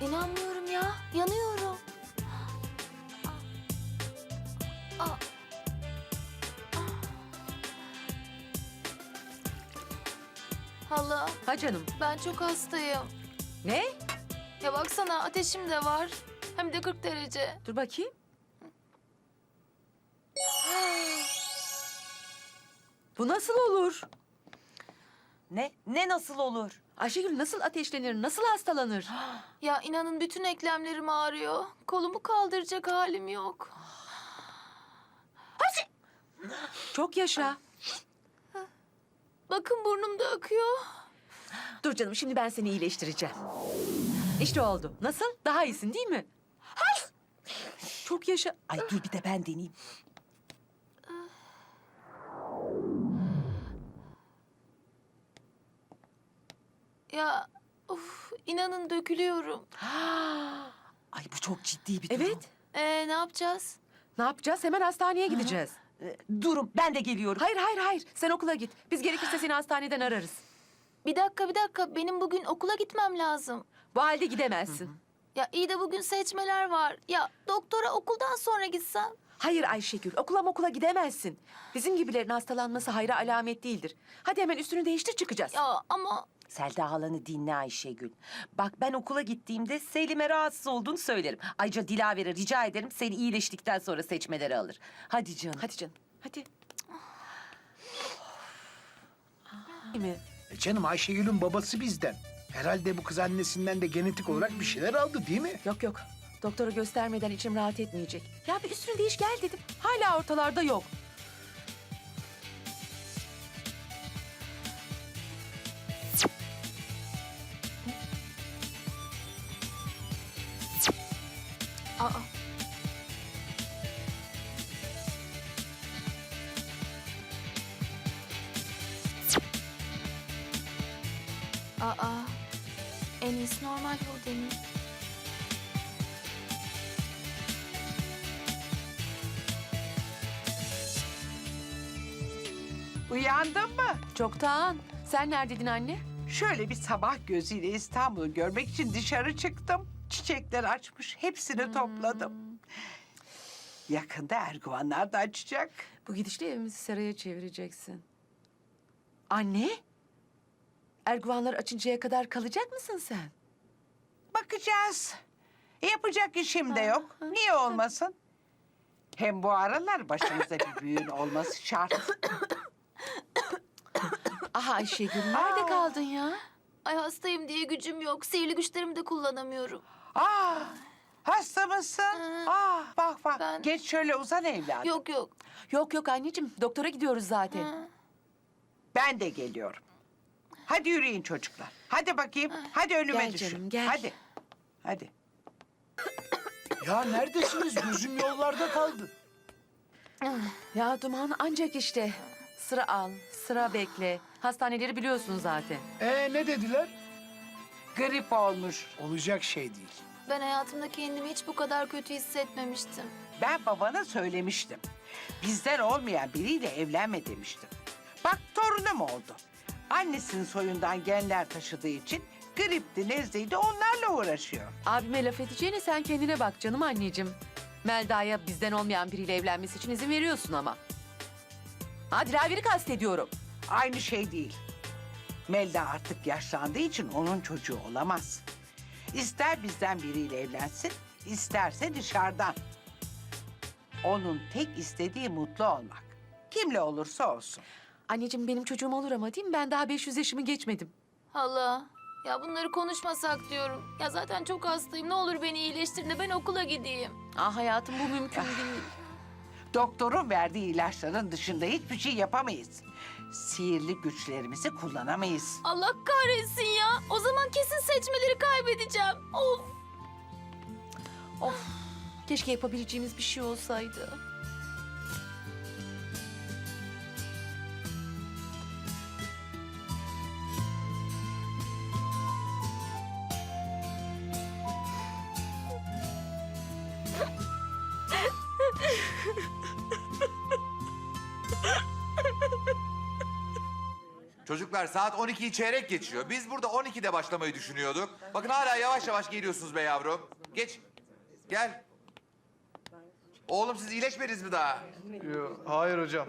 İnanmıyorum ya. Yanıyorum. Hala Ha canım. ben çok hastayım. Ne? Ya baksana ateşim de var. Hem de 40 derece. Dur bakayım. Bu nasıl olur? Ne? Ne nasıl olur? Ayşegül nasıl ateşlenir, nasıl hastalanır? Ya inanın bütün eklemlerim ağrıyor. Kolumu kaldıracak halim yok. Çok yaşa. Bakın burnum da akıyor. Dur canım şimdi ben seni iyileştireceğim. İşte oldu. Nasıl? Daha iyisin değil mi? Çok yaşa. Ay dur bir de ben deneyeyim. Ya of inanın dökülüyorum. Ay bu çok ciddi bir durum. Evet. Ee ne yapacağız? Ne yapacağız? Hemen hastaneye gideceğiz. Durun ben de geliyorum. Hayır hayır hayır. Sen okula git. Biz gerekirse seni hastaneden ararız. Bir dakika bir dakika benim bugün okula gitmem lazım. Bu halde gidemezsin. Ya iyi de bugün seçmeler var. Ya doktora okuldan sonra gitsem. Hayır Ayşegül, okula okula gidemezsin. Bizim gibilerin hastalanması hayra alamet değildir. Hadi hemen üstünü değiştir çıkacağız. Ya ama Selda halanı dinle Ayşegül. Bak ben okula gittiğimde Selim'e rahatsız olduğunu söylerim. Ayrıca Dilaver'e rica ederim seni iyileştikten sonra seçmeleri alır. Hadi canım. Hadi canım, hadi. Değil mi? E canım Ayşegül'ün babası bizden. Herhalde bu kız annesinden de genetik olarak bir şeyler aldı değil mi? Yok yok. Doktora göstermeden içim rahat etmeyecek. Ya bir üstünü değiş gel dedim. Hala ortalarda yok. Aa. En iyisi normal yol deneyim. Uyandın mı? Çoktan. Sen neredeydin anne? Şöyle bir sabah gözüyle İstanbul'u görmek için dışarı çıktım. Çiçekler açmış, hepsini topladım. Yakında Erguvanlar da açacak. Bu gidişle evimizi seraya çevireceksin. Anne? Erguvanlar açıncaya kadar kalacak mısın sen? Bakacağız. Yapacak işim de yok. Niye olmasın? Hem bu aralar başımızda bir büyüğün olması şart. Aha Ayşegül nerede kaldın ya? Ay hastayım diye gücüm yok. Sihirli güçlerimi de kullanamıyorum. Ah, hasta mısın? Ah, bak bak. Ben- Geç şöyle uzan evladım. Yok yok. Yok yok anneciğim doktora gidiyoruz zaten. Ha. Ben de geliyorum. Hadi yürüyün çocuklar. Hadi bakayım. Hadi önüme Gel düşün. canım, gel. Hadi. Hadi. Ya neredesiniz? Gözüm yollarda kaldı. Ya Duman ancak işte. Sıra al, sıra bekle. Hastaneleri biliyorsun zaten. E ne dediler? Grip olmuş. Olacak şey değil. Ben hayatımda kendimi hiç bu kadar kötü hissetmemiştim. Ben babana söylemiştim. Bizden olmayan biriyle evlenme demiştim. Bak torunum oldu. Annesinin soyundan genler taşıdığı için gripti, nezleydi onlarla uğraşıyor. Abime laf edeceğine sen kendine bak canım anneciğim. Melda'ya bizden olmayan biriyle evlenmesi için izin veriyorsun ama. Ha Dilaver'i kastediyorum. Aynı şey değil. Melda artık yaşlandığı için onun çocuğu olamaz. İster bizden biriyle evlensin, isterse dışarıdan. Onun tek istediği mutlu olmak. Kimle olursa olsun. Anneciğim benim çocuğum olur ama değil mi? Ben daha 500 yaşımı geçmedim. Hala. Ya bunları konuşmasak diyorum. Ya zaten çok hastayım. Ne olur beni iyileştirin de ben okula gideyim. Ah hayatım bu mümkün değil. Doktorun verdiği ilaçların dışında hiçbir şey yapamayız. Sihirli güçlerimizi kullanamayız. Allah kahretsin ya. O zaman kesin seçmeleri kaybedeceğim. Of. Of. Keşke yapabileceğimiz bir şey olsaydı. Çocuklar saat 12'yi çeyrek geçiyor. Biz burada 12'de başlamayı düşünüyorduk. Bakın hala yavaş yavaş geliyorsunuz be yavrum. Geç. Gel. Oğlum siz iyileşmediniz mi daha? Yo, hayır hocam.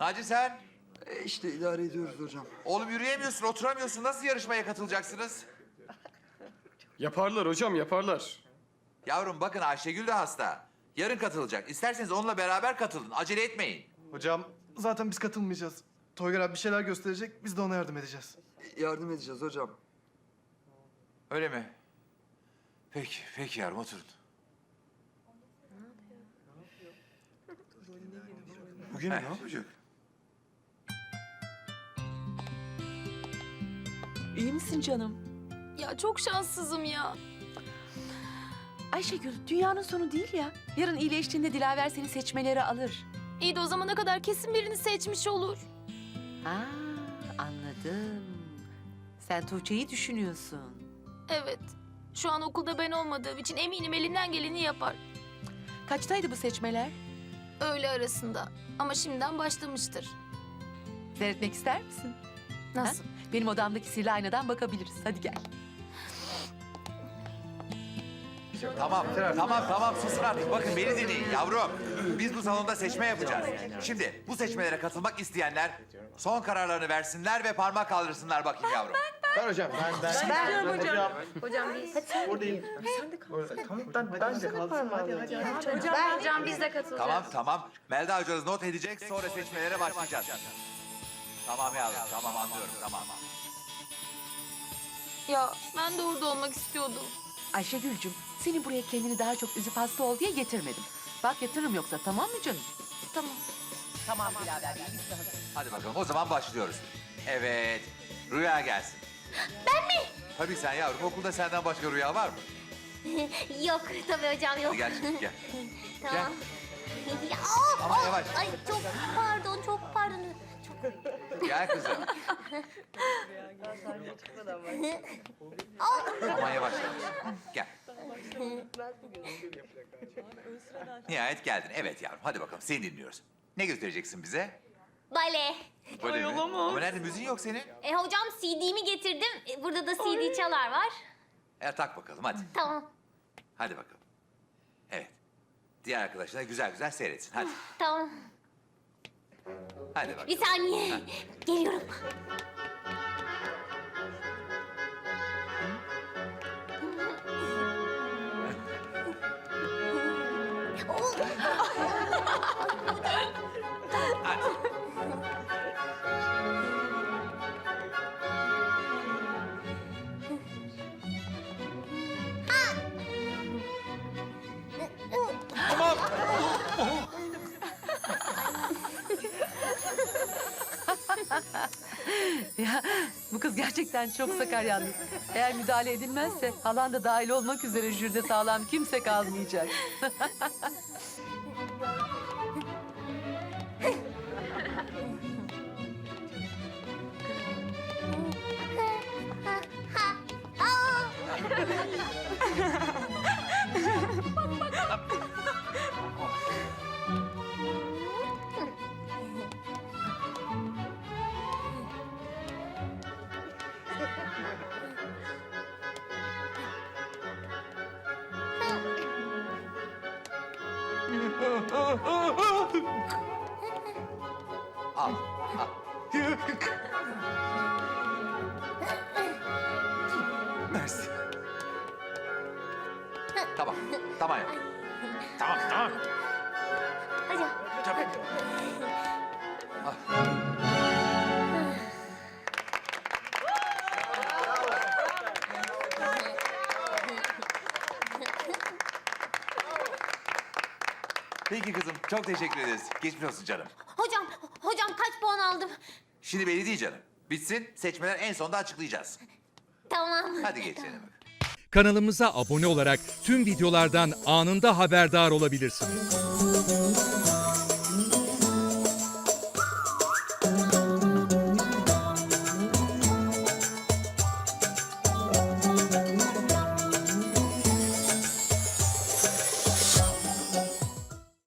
Naci sen? E işte idare ediyoruz hocam. Oğlum yürüyemiyorsun, oturamıyorsun. Nasıl yarışmaya katılacaksınız? Yaparlar hocam yaparlar. Yavrum bakın Ayşegül de hasta. Yarın katılacak. İsterseniz onunla beraber katılın. Acele etmeyin. Hocam zaten biz katılmayacağız. Toygar abi bir şeyler gösterecek biz de ona yardım edeceğiz. Yardım edeceğiz hocam. Öyle mi? Peki, peki yavrum oturun. Bugün ne yapacak? İyi misin canım? Ya çok şanssızım ya. Ayşegül dünyanın sonu değil ya. Yarın iyileştiğinde Dilaver seni seçmeleri alır. İyi de o zamana kadar kesin birini seçmiş olur. Ha anladım. Sen Tuğçe'yi düşünüyorsun. Evet. Şu an okulda ben olmadığım için eminim elinden geleni yapar. Kaçtaydı bu seçmeler? Öğle arasında. Ama şimdiden başlamıştır. Seyretmek ister misin? Nasıl? Benim odamdaki sihirli aynadan bakabiliriz. Hadi gel. Tamam, tamam, tamam. Susun artık. Bakın beni dinleyin yavrum. Biz bu salonda seçme yapacağız. Şimdi bu seçmelere katılmak isteyenler son kararlarını versinler ve parmak kaldırsınlar bakayım yavrum. Ben hocam. Ben ben. Ben, hocam. Hocam biz. Buradayım. Tamam ben ben de kaldım. Hadi hadi. Hocam, hocam biz de katılacağız. Tamam, tamam. Melda hocanız not edecek, sonra seçmelere başlayacağız. Tamam yavrum, tamam anlıyorum, tamam. Ya ben de orada olmak istiyordum. Ayşegül'cüm seni buraya kendini daha çok üzüp hasta ol diye getirmedim. Bak yatırım yoksa tamam mı canım? Tamam. Tamam hazırız. Hadi bakalım, o zaman başlıyoruz. Evet, Rüya gelsin. Ben mi? Tabii sen yavrum, okulda senden başka Rüya var mı? yok tabii hocam yok. Hadi gel şimdi, gel. tamam. Ya, Ama of, yavaş. Ay çok pardon çok pardon. Gel kızım. Aman yavaş yavaş. Gel. Nihayet geldin. Evet yavrum. Hadi bakalım seni dinliyoruz. Ne göstereceksin bize? Bale. Böyle mi? Ama nerede müziğin yok senin? E, hocam CD'mi getirdim. E, burada da CD çalar var. E tak bakalım hadi. Tamam. Hadi bakalım. Evet. Diğer arkadaşlar güzel güzel seyretsin. Hadi. Tamam. Hadi bakalım. Bir saniye. Geliyorum. Ya bu kız gerçekten çok sakar yalnız. Eğer müdahale edilmezse halan da dahil olmak üzere jüride sağlam kimse kalmayacak. Al. al. Mersi. Tamam. Tamam yavrum. Tamam tamam. Hocam. Peki kızım. Çok teşekkür ederiz. Geçmiş olsun canım. Hocam, hocam kaç puan aldım? Şimdi belli değil canım. Bitsin. Seçmeler en sonunda açıklayacağız. Tamam. Hadi geçelim. Kanalımıza abone olarak tüm videolardan anında haberdar olabilirsiniz.